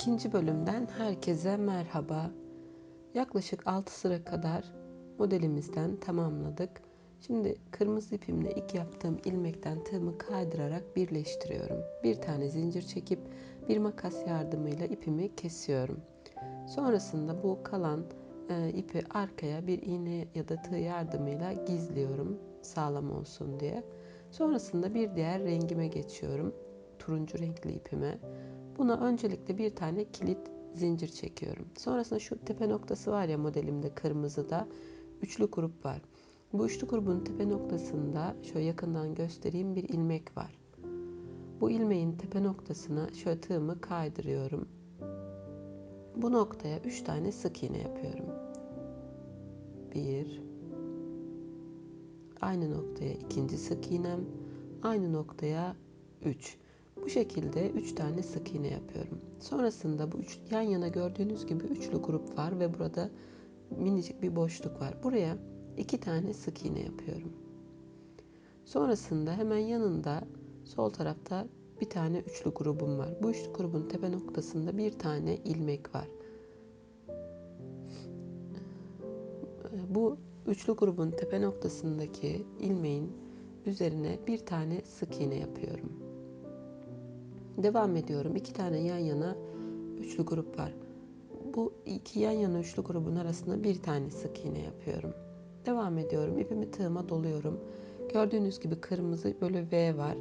İkinci bölümden herkese merhaba. Yaklaşık 6 sıra kadar modelimizden tamamladık. Şimdi kırmızı ipimle ilk yaptığım ilmekten tığımı kaydırarak birleştiriyorum. Bir tane zincir çekip bir makas yardımıyla ipimi kesiyorum. Sonrasında bu kalan e, ipi arkaya bir iğne ya da tığ yardımıyla gizliyorum sağlam olsun diye. Sonrasında bir diğer rengime geçiyorum. Turuncu renkli ipime. Buna öncelikle bir tane kilit zincir çekiyorum. Sonrasında şu tepe noktası var ya modelimde kırmızıda üçlü grup var. Bu üçlü grubun tepe noktasında şöyle yakından göstereyim bir ilmek var. Bu ilmeğin tepe noktasına şöyle tığımı kaydırıyorum. Bu noktaya 3 tane sık iğne yapıyorum. 1 Aynı noktaya ikinci sık iğnem, aynı noktaya 3. Bu şekilde 3 tane sık iğne yapıyorum. Sonrasında bu üç, yan yana gördüğünüz gibi üçlü grup var ve burada minicik bir boşluk var. Buraya 2 tane sık iğne yapıyorum. Sonrasında hemen yanında sol tarafta bir tane üçlü grubum var. Bu üçlü grubun tepe noktasında bir tane ilmek var. Bu üçlü grubun tepe noktasındaki ilmeğin üzerine bir tane sık iğne yapıyorum. Devam ediyorum. İki tane yan yana üçlü grup var. Bu iki yan yana üçlü grubun arasında bir tane sık iğne yapıyorum. Devam ediyorum. İpimi tığıma doluyorum. Gördüğünüz gibi kırmızı böyle V var.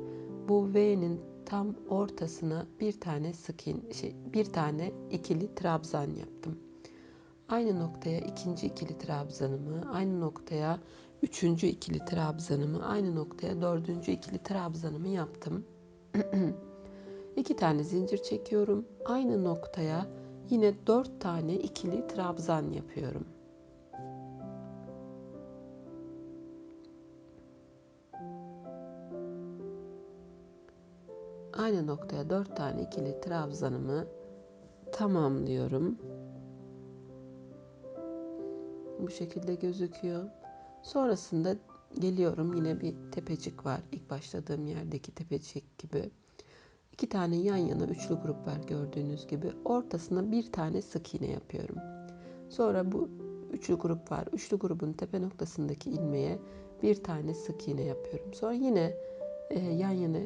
Bu V'nin tam ortasına bir tane sık iğne, şey, bir tane ikili trabzan yaptım. Aynı noktaya ikinci ikili trabzanımı, aynı noktaya üçüncü ikili trabzanımı, aynı noktaya dördüncü ikili trabzanımı yaptım. İki tane zincir çekiyorum. Aynı noktaya yine dört tane ikili trabzan yapıyorum. Aynı noktaya dört tane ikili trabzanımı tamamlıyorum. Bu şekilde gözüküyor. Sonrasında geliyorum yine bir tepecik var. İlk başladığım yerdeki tepecik gibi. İki tane yan yana üçlü grup var gördüğünüz gibi. Ortasına bir tane sık iğne yapıyorum. Sonra bu üçlü grup var. Üçlü grubun tepe noktasındaki ilmeğe bir tane sık iğne yapıyorum. Sonra yine e, yan yana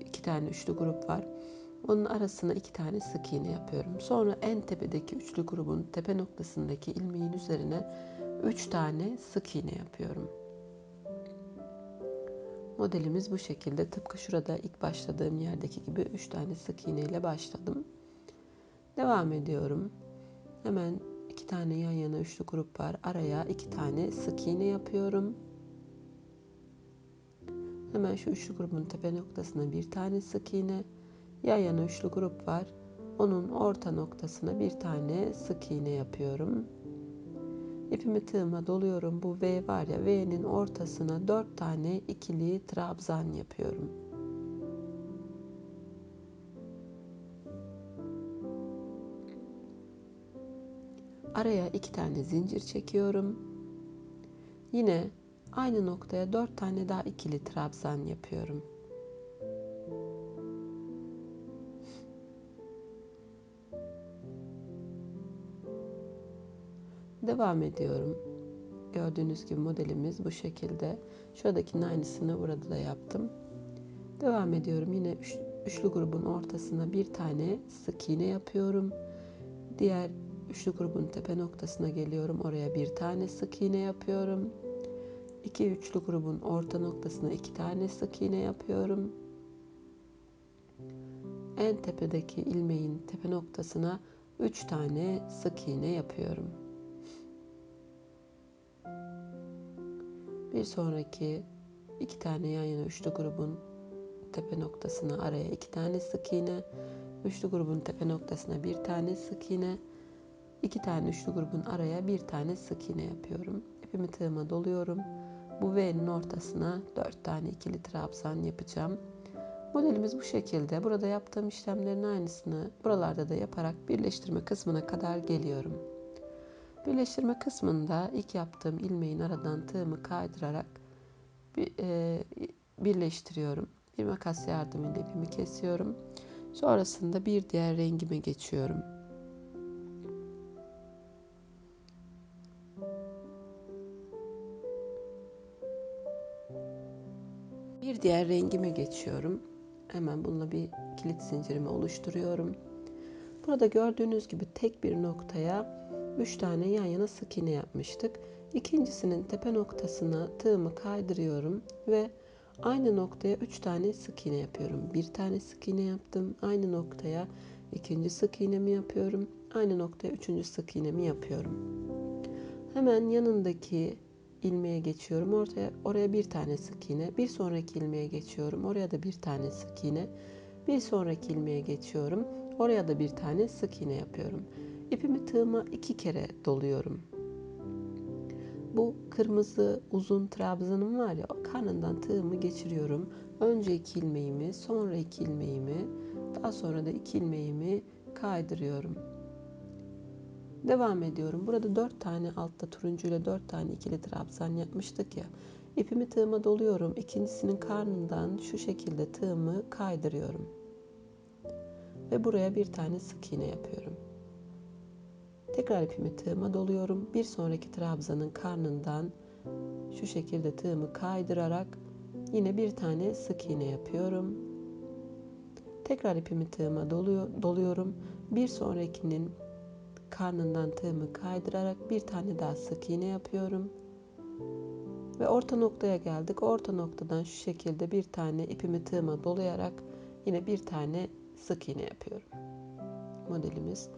iki tane üçlü grup var. Onun arasına iki tane sık iğne yapıyorum. Sonra en tepedeki üçlü grubun tepe noktasındaki ilmeğin üzerine üç tane sık iğne yapıyorum. Modelimiz bu şekilde. Tıpkı şurada ilk başladığım yerdeki gibi 3 tane sık iğne ile başladım. Devam ediyorum. Hemen iki tane yan yana üçlü grup var. Araya iki tane sık iğne yapıyorum. Hemen şu üçlü grubun tepe noktasına bir tane sık iğne. Yan yana üçlü grup var. Onun orta noktasına bir tane sık iğne yapıyorum. İpimi tığıma doluyorum. Bu V var ya V'nin ortasına 4 tane ikili trabzan yapıyorum. Araya iki tane zincir çekiyorum. Yine aynı noktaya 4 tane daha ikili trabzan yapıyorum. Devam ediyorum. Gördüğünüz gibi modelimiz bu şekilde. Şuradakinin aynısını burada da yaptım. Devam ediyorum. Yine üç, üçlü grubun ortasına bir tane sık iğne yapıyorum. Diğer üçlü grubun tepe noktasına geliyorum. Oraya bir tane sık iğne yapıyorum. İki üçlü grubun orta noktasına iki tane sık iğne yapıyorum. En tepedeki ilmeğin tepe noktasına üç tane sık iğne yapıyorum. Bir sonraki iki tane yan yana üçlü grubun tepe noktasına araya iki tane sık iğne, üçlü grubun tepe noktasına bir tane sık iğne, iki tane üçlü grubun araya bir tane sık iğne yapıyorum. İpimi tığıma doluyorum. Bu V'nin ortasına dört tane ikili trabzan yapacağım. Modelimiz bu şekilde. Burada yaptığım işlemlerin aynısını buralarda da yaparak birleştirme kısmına kadar geliyorum. Birleştirme kısmında ilk yaptığım ilmeğin aradan tığımı kaydırarak e, birleştiriyorum. Bir makas yardımıyla ipimi kesiyorum. Sonrasında bir diğer rengime geçiyorum. Bir diğer rengime geçiyorum. Hemen bununla bir kilit zincirimi oluşturuyorum. Burada gördüğünüz gibi tek bir noktaya 3 tane yan yana sık iğne yapmıştık. İkincisinin tepe noktasına tığımı kaydırıyorum ve aynı noktaya 3 tane sık iğne yapıyorum. Bir tane sık iğne yaptım. Aynı noktaya ikinci sık iğnemi yapıyorum. Aynı noktaya üçüncü sık iğnemi yapıyorum. Hemen yanındaki ilmeğe geçiyorum. Ortaya oraya bir tane sık iğne. Bir sonraki ilmeğe geçiyorum. Oraya da bir tane sık iğne. Bir sonraki ilmeğe geçiyorum. Oraya da bir tane sık iğne yapıyorum. İpimi tığıma iki kere doluyorum. Bu kırmızı uzun trabzanım var ya karnından tığımı geçiriyorum. Önce iki ilmeğimi, sonra iki ilmeğimi, daha sonra da iki ilmeğimi kaydırıyorum. Devam ediyorum. Burada dört tane altta turuncu ile dört tane ikili trabzan yapmıştık ya. İpimi tığıma doluyorum. İkincisinin karnından şu şekilde tığımı kaydırıyorum. Ve buraya bir tane sık iğne yapıyorum. Tekrar ipimi tığıma doluyorum. Bir sonraki trabzanın karnından şu şekilde tığımı kaydırarak yine bir tane sık iğne yapıyorum. Tekrar ipimi tığıma doluyor, doluyorum. Bir sonrakinin karnından tığımı kaydırarak bir tane daha sık iğne yapıyorum. Ve orta noktaya geldik. Orta noktadan şu şekilde bir tane ipimi tığıma dolayarak yine bir tane sık iğne yapıyorum. Modelimiz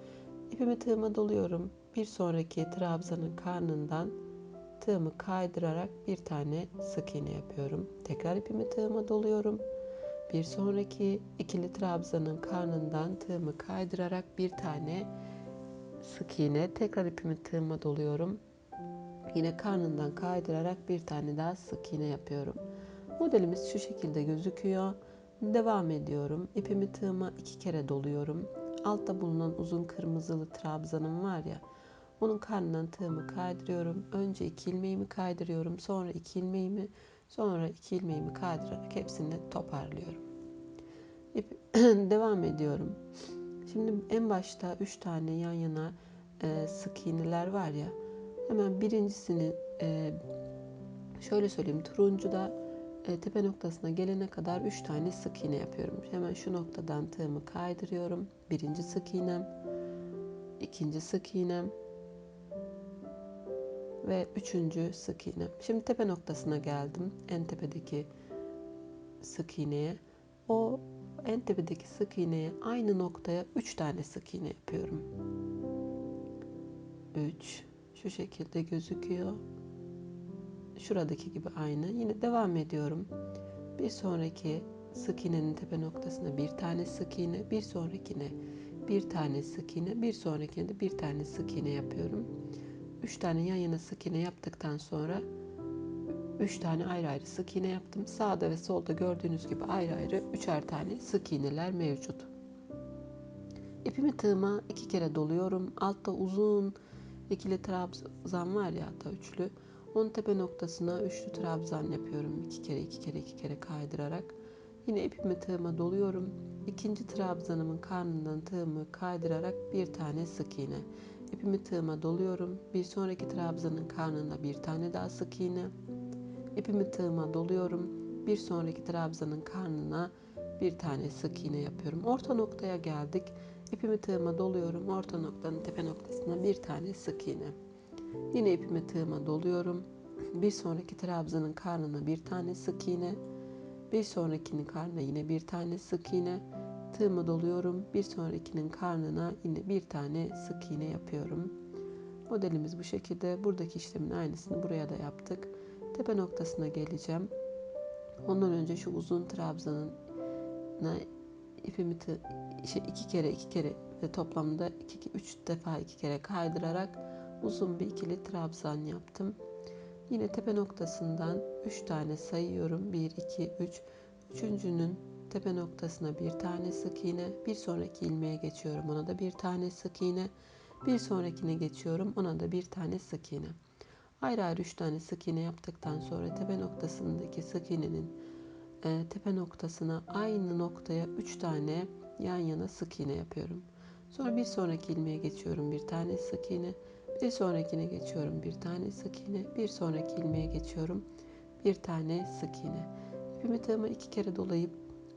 İpimi tığıma doluyorum. Bir sonraki trabzanın karnından tığımı kaydırarak bir tane sık iğne yapıyorum. Tekrar ipimi tığıma doluyorum. Bir sonraki ikili trabzanın karnından tığımı kaydırarak bir tane sık iğne. Tekrar ipimi tığıma doluyorum. Yine karnından kaydırarak bir tane daha sık iğne yapıyorum. Modelimiz şu şekilde gözüküyor. Devam ediyorum. İpimi tığıma iki kere doluyorum altta bulunan uzun kırmızılı trabzanım var ya onun karnından tığımı kaydırıyorum. Önce iki ilmeğimi kaydırıyorum. Sonra iki ilmeğimi sonra iki ilmeğimi kaydırarak hepsini toparlıyorum. Devam ediyorum. Şimdi en başta üç tane yan yana e, sık iğneler var ya. Hemen birincisini e, şöyle söyleyeyim. Turuncuda e, tepe noktasına gelene kadar 3 tane sık iğne yapıyorum. Hemen şu noktadan tığımı kaydırıyorum. Birinci sık iğnem, ikinci sık iğnem ve üçüncü sık iğnem. Şimdi tepe noktasına geldim. En tepedeki sık iğneye. O en tepedeki sık iğneye aynı noktaya 3 tane sık iğne yapıyorum. 3 şu şekilde gözüküyor. Şuradaki gibi aynı. Yine devam ediyorum. Bir sonraki sık iğnenin tepe noktasına bir tane sık iğne, bir sonrakine bir tane sık iğne, bir sonrakine de bir tane sık iğne yapıyorum. Üç tane yan yana sık iğne yaptıktan sonra üç tane ayrı ayrı sık iğne yaptım. Sağda ve solda gördüğünüz gibi ayrı ayrı üçer tane sık iğneler mevcut. İpimi tığıma iki kere doluyorum. Altta uzun ikili trabzan var ya hatta üçlü. Onun tepe noktasına üçlü trabzan yapıyorum. iki kere iki kere iki kere kaydırarak. Yine ipimi tığıma doluyorum. İkinci trabzanımın karnından tığımı kaydırarak bir tane sık iğne. İpimi tığıma doluyorum. Bir sonraki trabzanın karnına bir tane daha sık iğne. İpimi tığıma doluyorum. Bir sonraki trabzanın karnına bir tane sık iğne yapıyorum. Orta noktaya geldik. İpimi tığıma doluyorum. Orta noktanın tepe noktasına bir tane sık iğne. Yine ipimi tığıma doluyorum. Bir sonraki trabzanın karnına bir tane sık iğne. Bir sonrakinin karnına yine bir tane sık iğne. Tığımı doluyorum. Bir sonrakinin karnına yine bir tane sık iğne yapıyorum. Modelimiz bu şekilde. Buradaki işlemin aynısını buraya da yaptık. Tepe noktasına geleceğim. Ondan önce şu uzun trabzanın ipimi tı, şey iki kere iki kere ve toplamda iki, üç defa iki kere kaydırarak uzun bir ikili trabzan yaptım. Yine tepe noktasından 3 tane sayıyorum. 1, 2, 3. Üçüncünün tepe noktasına bir tane sık iğne. Bir sonraki ilmeğe geçiyorum. Ona da bir tane sık iğne. Bir sonrakine geçiyorum. Ona da bir tane sık iğne. Ayrı ayrı 3 tane sık iğne yaptıktan sonra tepe noktasındaki sık iğnenin e, tepe noktasına aynı noktaya 3 tane yan yana sık iğne yapıyorum. Sonra bir sonraki ilmeğe geçiyorum bir tane sık iğne. Bir sonrakine geçiyorum bir tane sık iğne. Bir sonraki ilmeğe geçiyorum bir tane sık iğne. İpimi tığıma iki kere dolayıp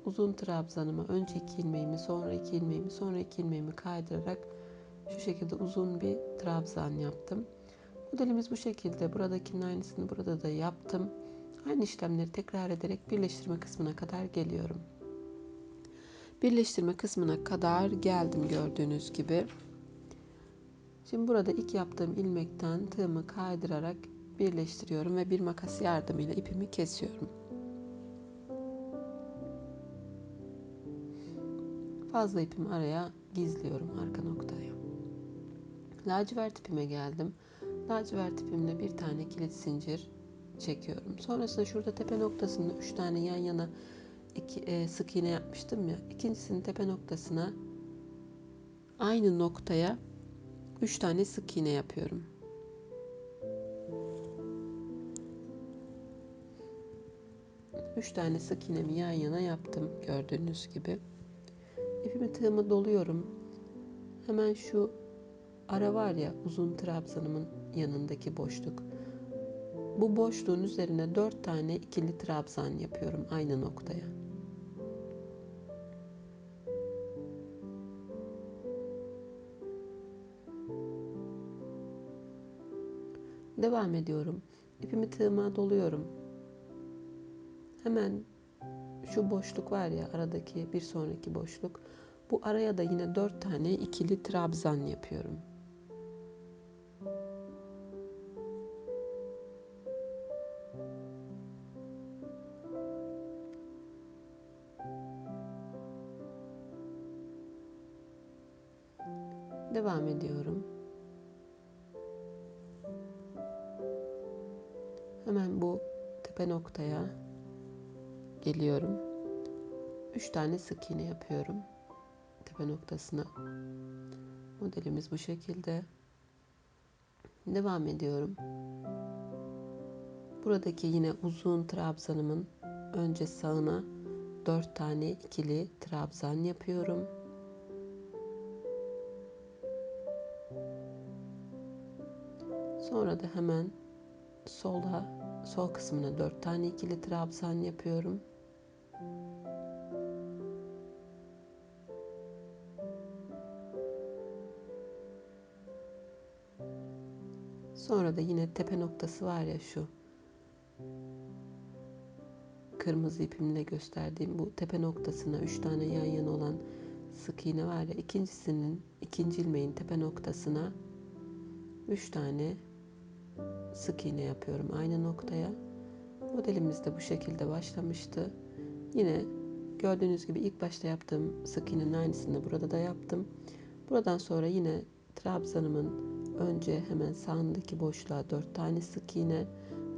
uzun trabzanıma önce iki ilmeğimi sonra iki ilmeğimi sonra iki ilmeğimi kaydırarak şu şekilde uzun bir trabzan yaptım. Modelimiz bu şekilde. Buradakinin aynısını burada da yaptım. Aynı işlemleri tekrar ederek birleştirme kısmına kadar geliyorum. Birleştirme kısmına kadar geldim gördüğünüz gibi. Şimdi burada ilk yaptığım ilmekten tığımı kaydırarak birleştiriyorum ve bir makas yardımıyla ipimi kesiyorum. Fazla ipimi araya gizliyorum arka noktaya. Lacivert ipime geldim. Lacivert ipimle bir tane kilit zincir çekiyorum. Sonrasında şurada tepe noktasında 3 tane yan yana iki, e, sık iğne yapmıştım ya. İkincisinin tepe noktasına aynı noktaya 3 tane sık iğne yapıyorum. Üç tane sık iğnemi yan yana yaptım gördüğünüz gibi. İpimi tığımı doluyorum. Hemen şu ara var ya uzun trabzanımın yanındaki boşluk. Bu boşluğun üzerine dört tane ikili trabzan yapıyorum aynı noktaya. Devam ediyorum. İpimi tığıma doluyorum. Hemen şu boşluk var ya aradaki bir sonraki boşluk. Bu araya da yine dört tane ikili trabzan yapıyorum. Devam ediyorum. Tepe noktaya geliyorum. 3 tane sık iğne yapıyorum tepe noktasına. Modelimiz bu şekilde. Devam ediyorum. Buradaki yine uzun trabzanımın önce sağına 4 tane ikili trabzan yapıyorum. Sonra da hemen sola sol kısmına 4 tane ikili trabzan yapıyorum. Sonra da yine tepe noktası var ya şu kırmızı ipimle gösterdiğim bu tepe noktasına 3 tane yan yana olan sık iğne var ya ikincisinin ikinci ilmeğin tepe noktasına 3 tane sık iğne yapıyorum aynı noktaya. Modelimiz de bu şekilde başlamıştı. Yine gördüğünüz gibi ilk başta yaptığım sık iğnenin aynısını burada da yaptım. Buradan sonra yine trabzanımın önce hemen sağındaki boşluğa 4 tane sık iğne,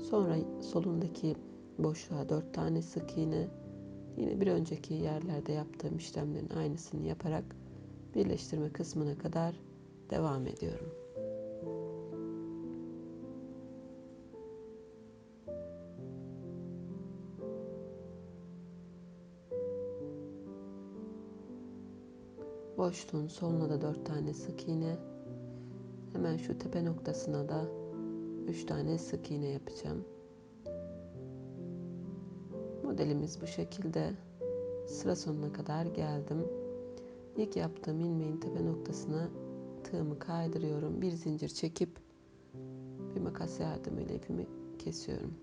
sonra solundaki boşluğa 4 tane sık iğne, yine bir önceki yerlerde yaptığım işlemlerin aynısını yaparak birleştirme kısmına kadar devam ediyorum. Boşluğun soluna da 4 tane sık iğne. Hemen şu tepe noktasına da 3 tane sık iğne yapacağım. Modelimiz bu şekilde. Sıra sonuna kadar geldim. İlk yaptığım ilmeğin tepe noktasına tığımı kaydırıyorum. Bir zincir çekip bir makas yardımıyla ipimi kesiyorum.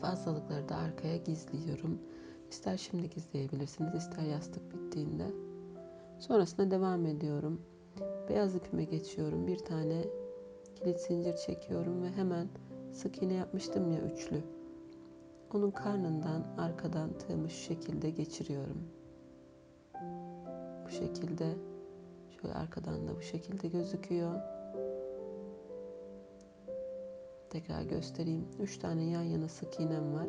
Fazlalıkları da arkaya gizliyorum. İster şimdi gizleyebilirsiniz, ister yastık bittiğinde. Sonrasında devam ediyorum. Beyaz ipime geçiyorum. Bir tane kilit zincir çekiyorum ve hemen sık iğne yapmıştım ya üçlü. Onun karnından arkadan tığımı şu şekilde geçiriyorum. Bu şekilde şöyle arkadan da bu şekilde gözüküyor. Tekrar göstereyim. Üç tane yan yana sık iğnem var.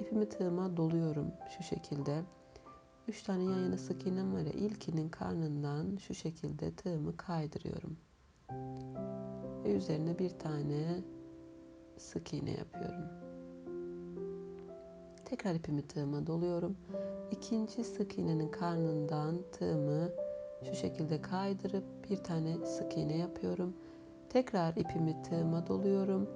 İpimi tığıma doluyorum şu şekilde. 3 tane yan yana sık iğnem var ya ilkinin karnından şu şekilde tığımı kaydırıyorum. Ve üzerine bir tane sık iğne yapıyorum. Tekrar ipimi tığıma doluyorum. İkinci sık iğnenin karnından tığımı şu şekilde kaydırıp bir tane sık iğne yapıyorum. Tekrar ipimi tığıma doluyorum.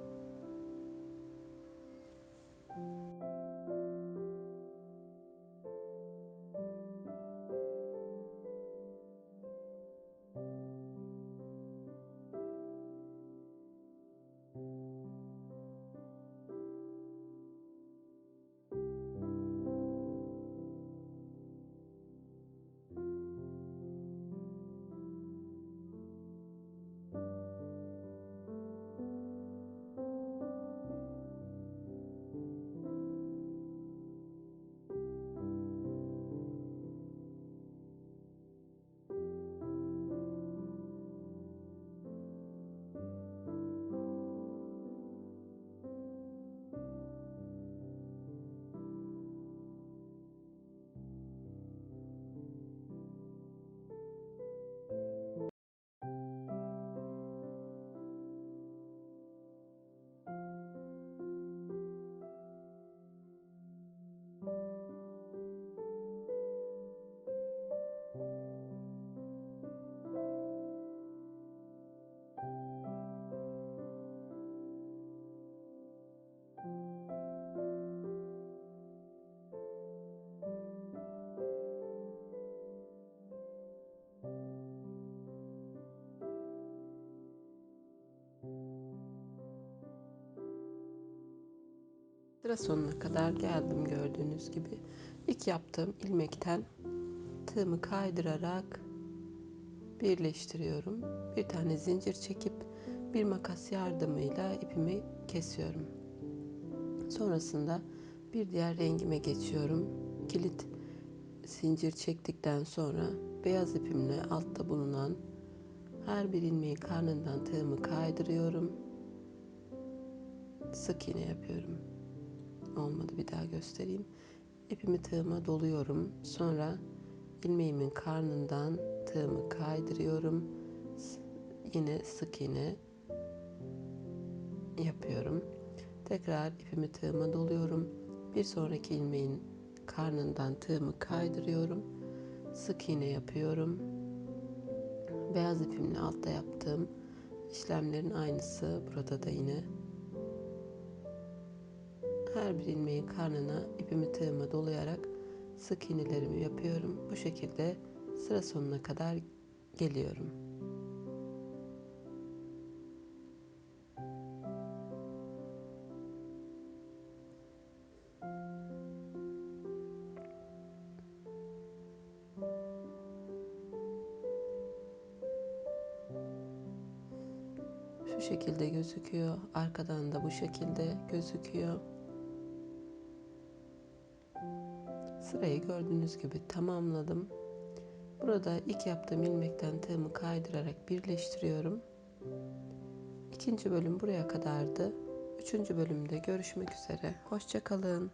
Sıra sonuna kadar geldim gördüğünüz gibi. İlk yaptığım ilmekten tığımı kaydırarak birleştiriyorum. Bir tane zincir çekip bir makas yardımıyla ipimi kesiyorum. Sonrasında bir diğer rengime geçiyorum. Kilit zincir çektikten sonra beyaz ipimle altta bulunan her bir ilmeğin karnından tığımı kaydırıyorum. Sık iğne yapıyorum olmadı bir daha göstereyim. İpimi tığıma doluyorum. Sonra ilmeğimin karnından tığımı kaydırıyorum. Yine sık iğne yapıyorum. Tekrar ipimi tığıma doluyorum. Bir sonraki ilmeğin karnından tığımı kaydırıyorum. Sık iğne yapıyorum. Beyaz ipimle altta yaptığım işlemlerin aynısı burada da yine her bir ilmeğin karnına ipimi tığıma dolayarak sık iğnelerimi yapıyorum. Bu şekilde sıra sonuna kadar geliyorum. Şu şekilde gözüküyor. Arkadan da bu şekilde gözüküyor. Sırayı gördüğünüz gibi tamamladım. Burada ilk yaptığım ilmekten tığımı kaydırarak birleştiriyorum. İkinci bölüm buraya kadardı. Üçüncü bölümde görüşmek üzere. Hoşçakalın.